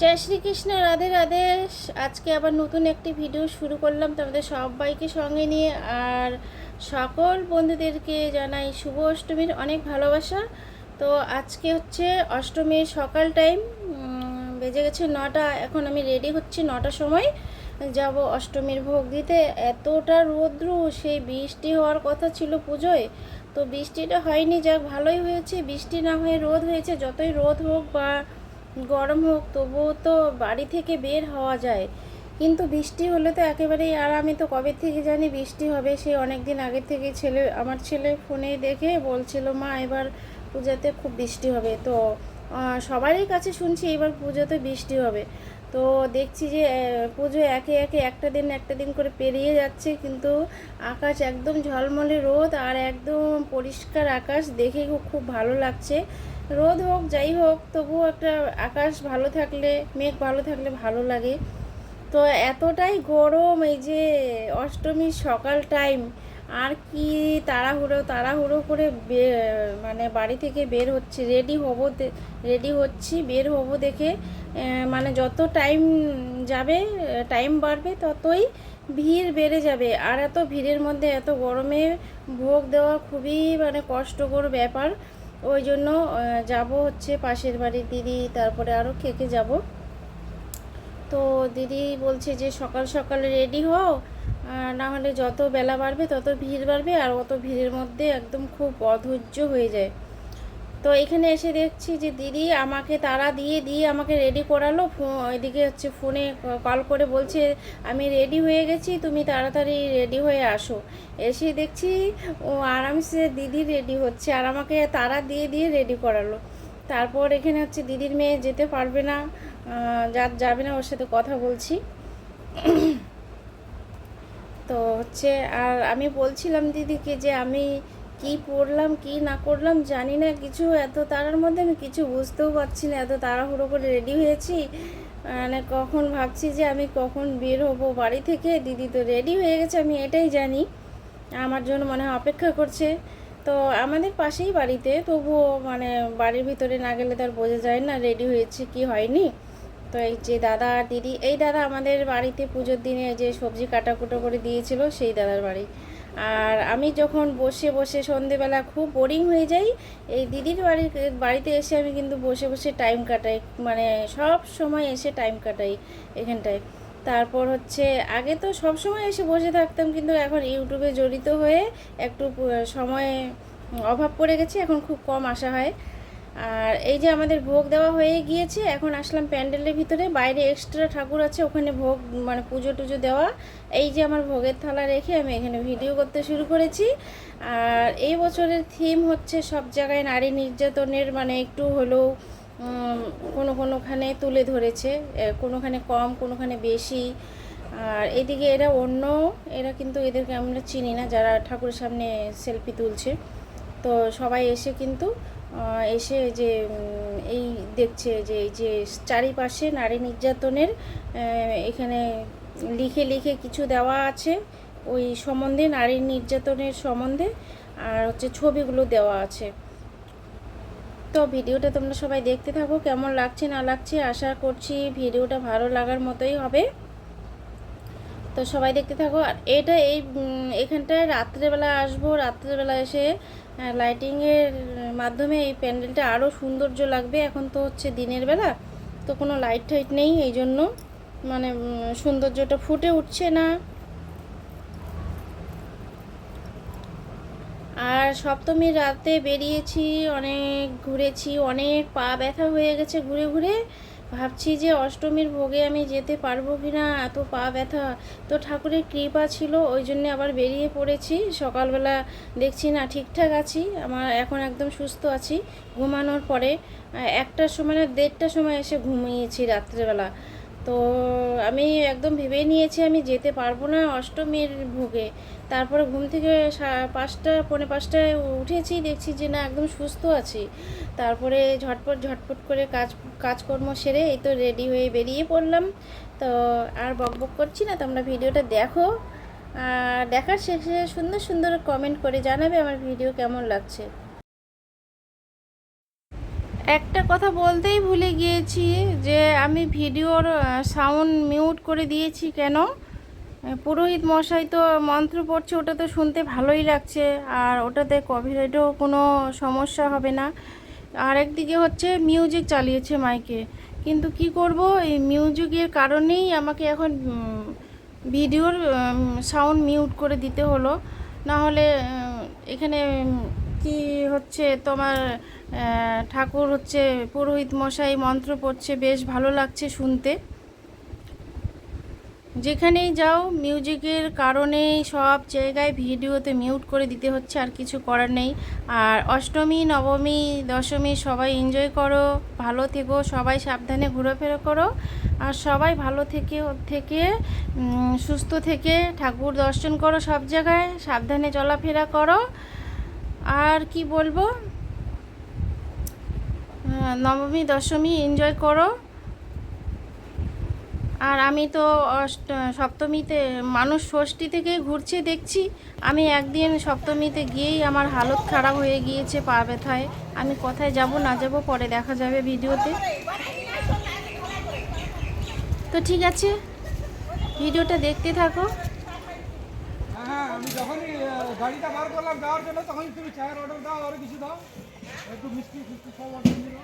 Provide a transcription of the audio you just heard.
জয় শ্রীকৃষ্ণ, রাধে রাধে। আজকে আবার নতুন একটি ভিডিও শুরু করলাম তোমাদের সবাইকে সঙ্গে নিয়ে। আর সকল বন্ধুদেরকে জানাই শুভ অষ্টমীর অনেক ভালোবাসা। তো আজকে হচ্ছে অষ্টমীর সকাল টাইম বেজে গেছে নটা। এখন আমি রেডি হচ্ছি নটার সময়। যাব অষ্টমীর ভোগ দিতে। এতটা রৌদ্র, সেই বৃষ্টি হওয়ার কথা ছিল পুজোয়। তো বৃষ্টিটা হয়নি, যাক ভালোই হয়েছে। বৃষ্টি না হয়ে রোদ হয়েছে। যতই রোদ হোক বা গরম হোক, তবুও তো বাড়ি থেকে বের হওয়া যায়। কিন্তু বৃষ্টি হলে তো একেবারেই, আর আমি তো কবে থেকে জানি বৃষ্টি হবে, সে অনেক দিন আগে থেকে ছেলে, আমার ছেলে ফোনে দেখে বলছিল, মা, এবার পূজাতে খুব বৃষ্টি হবে। তো সবারই কাছে শুনছি, এবার পুজোতে বৃষ্টি হবে। তো দেখছি যে পুজো একে একে একটা দিন একটা দিন করে পেরিয়ে যাচ্ছে, কিন্তু আকাশ একদম ঝলমলে রোদ আর একদম পরিষ্কার আকাশ দেখে খুব ভালো লাগছে। রোদ হোক, যাই হোক, তবুও একটা আকাশ ভালো থাকলে, মেঘ ভালো থাকলে ভালো লাগে। তো এতটাই গরম এই যে অষ্টমীর সকাল টাইম আর কি তাড়াহুড়ো তাড়াহুড়ো করে মানে বাড়ি থেকে বের হচ্ছে। রেডি হব রেডি হচ্ছি, বের হব দেখে মানে যত টাইম যাবে টাইম বাড়বে ততই ভিড় বেড়ে যাবে। আর এত ভিড়ের মধ্যে এত গরমে ভোগ দেওয়া খুবই মানে কষ্টকর ব্যাপার। ওই জন্য যাব হচ্ছে পাশের বাড়ির দিদি, তারপরে আরও কে কে যাব। তো দিদি বলছে যে সকাল সকাল রেডি হও না হলে যত বেলা বাড়বে তত ভিড় বাড়বে আর অত ভিড়ের মধ্যে একদম খুব অধৈর্য হয়ে যায়। তো এখানে এসে দেখছি যে দিদি আমাকে তারা দিয়ে দিয়ে আমাকে রেডি করালো। এদিকে হচ্ছে ফোনে কল করে বলছে, আমি রেডি হয়ে গেছি, তুমি তাড়াতাড়ি রেডি হয়ে আসো। এসে দেখছি ও আরামসে দিদি রেডি হচ্ছে আর আমাকে তারা দিয়ে দিয়ে রেডি করালো। তারপর এখানে হচ্ছে দিদির মেয়ে যেতে পারবে না যা যাবে না, ওর সাথে কথা বলছি। তো হচ্ছে, আর আমি বলছিলাম দিদিকে যে আমি কি পড়লাম, কি না করলাম জানি না, কিছু এত তাড়ার মধ্যে আমি কিছু বুঝতেও পারছি না, এত তাড়াহুড়ো করে রেডি হয়েছি। মানে কখন ভাবছি যে আমি কখন বের হব বাড়ি থেকে, দিদি তো রেডি হয়ে গেছে, আমি এটাই জানি। আমার জন্য মনে হয় অপেক্ষা করছে। তো আমাদের পাশেই বাড়িতে, তবুও মানে বাড়ির ভিতরে না গেলে তার বোঝা যায় না রেডি হয়েছে কি হয়নি। তো এই যে দাদা আর দিদি, এই দাদা আমাদের বাড়িতে পুজোর দিনে যে সবজি কাটাকুটো করে দিয়েছিল, সেই দাদার বাড়ি। আর আমি যখন বসে বসে সন্ধেবেলা খুব বোরিং হয়ে যাই, এই দিদির বাড়ির, বাড়িতে এসে আমি কিন্তু বসে বসে টাইম কাটাই মানে সব সময় এসে টাইম কাটাই এখানটায়। তারপর হচ্ছে, আগে তো সব সময় এসে বসে থাকতাম, কিন্তু এখন ইউটিউবে জড়িত হয়ে একটু সময় অভাব পড়ে গেছে, এখন খুব কম আসা হয়। আর এই যে আমাদের ভোগ দেওয়া হয়ে গিয়েছে, এখন আসলাম প্যান্ডেলের ভিতরে। বাইরে এক্সট্রা ঠাকুর আছে, ওখানে ভোগ মানে পুজো টুজো দেওয়া। এই যে আমার ভোগের থালা রেখে আমি এখানে ভিডিও করতে শুরু করেছি। আর এই বছরের থিম হচ্ছে সব জায়গায় নারী নির্যাতনের মানে একটু হলেও কোনো কোনোখানে তুলে ধরেছে। কোনোখানে কম, কোনোখানে বেশি। আর এদিকে এরা অন্য, এরা কিন্তু এদেরকে আমরা চিনি না, যারা ঠাকুরের সামনে সেলফি তুলছে। তো সবাই এসে কিন্তু এসে যে এই দেখছে যে, এই যে চারিপাশে নারী নির্যাতনের এখানে লিখে লিখে কিছু দেওয়া আছে। ওই সম্বন্ধে, নারী নির্যাতনের সম্বন্ধে, আর হচ্ছে ছবিগুলো দেওয়া আছে। তো ভিডিওটা তোমরা সবাই দেখতে থাকো, কেমন লাগছে না লাগছে আশা করছি ভিডিওটা ভালো লাগার মতোই হবে। তো সবাই দেখতে থাকো। আর এটা এই এখানটায় রাত্রেবেলা আসব। রাত্রেবেলা এসে লাইটিংয়ের মাধ্যমে এই প্যান্ডেলটা আরও সৌন্দর্য লাগবে। এখন তো হচ্ছে দিনের বেলা, তো কোনো লাইট টাইট নেই এই জন্য। মানে সৌন্দর্যটা ফুটে উঠছে না। আর সপ্তমীর রাতে বেরিয়েছি, অনেক ঘুরেছি, অনেক পা ব্যথা হয়ে গেছে ঘুরে ঘুরে। ভাবছি যে অষ্টমীর ভোগে আমি যেতে পারব কি না? এত পা ব্যথা। তো ঠাকুরের কৃপা ছিল, ওই জন্যে আবার বেরিয়ে পড়েছি। সকালবেলা দেখছি, না, ঠিকঠাক আছি। আমার এখন একদম সুস্থ আছি। ঘুমানোর পরে একটার সময় না, দেড়টার সময় এসে ঘুমিয়েছি রাত্রেবেলা। তো আমি একদম ভেবে নিয়েছি আমি যেতে পারব না অষ্টমীর ভোগে। তারপরে ঘুম থেকে পাঁচটা, পৌনে পাঁচটায় উঠেছি, দেখছি যে না, একদম সুস্থ আছি। তারপরে ঝটপট ঝটপট করে কাজ, কাজকর্ম সেরে এই তো রেডি হয়ে বেরিয়ে পড়লাম। তো আর বক বক করছি না, তোমরা ভিডিওটা দেখো। আর দেখার শেষে সুন্দর সুন্দর কমেন্ট করে জানাবে আমার ভিডিও কেমন লাগছে। একটা কথা বলতেই ভুলে গিয়েছি যে আমি ভিডিওর সাউন্ড মিউট করে দিয়েছি কেন? পুরোহিত মশাই তো মন্ত্র পড়ছে, ওটা তো শুনতে ভালোই লাগছে, আর ওটাতে কপিরাইটও কোনো সমস্যা হবে না। আর একদিকে হচ্ছে মিউজিক চালিয়েছে মাইকে। কিন্তু কি করব? এই মিউজিকের কারণেই আমাকে এখন ভিডিওর সাউন্ড মিউট করে দিতে হলো। না হলে এখানে কি হচ্ছে? তোমার ঠাকুর হচ্ছে পুরোহিত মশাই, মন্ত্র পড়ছে, বেশ ভালো লাগছে শুনতে। যেখানেই যাও, মিউজিকের কারণেই সব জায়গায় ভিডিওতে মিউট করে দিতে হচ্ছে, আর কিছু করার নেই। আর অষ্টমী, নবমী, দশমী সবাই এনজয় করো, ভালো থেকো, সবাই সাবধানে ঘোরাফেরা করো। আর সবাই ভালো থেকে থেকে সুস্থ থেকে ঠাকুর দর্শন করো সব জায়গায়, সাবধানে চলাফেরা করো। আর কি বলব? আহ, নবমী দশমী এনজয় করো। আর আমি তো সপ্তমীতে মানুষ ষষ্ঠী থেকে ঘুরছে দেখছি। আমি একদিন সপ্তমীতে গিয়েই আমার হালত খারাপ হয়ে গিয়েছে পা ব্যথায়। আমি কোথায় যাব না যাব পরে দেখা যাবে ভিডিওতে। তো ঠিক আছে ভিডিওটা দেখতে থাকো হ্যাঁ হ্যাঁ আমি যখনই আহ, গাড়িটা বার করলাম যাওয়ার জন্য তখন তুমি চায়ের অর্ডার দাও আরও কিছু দাও। একটু মিষ্টি ফিষ্টি সব অর্ডার দিল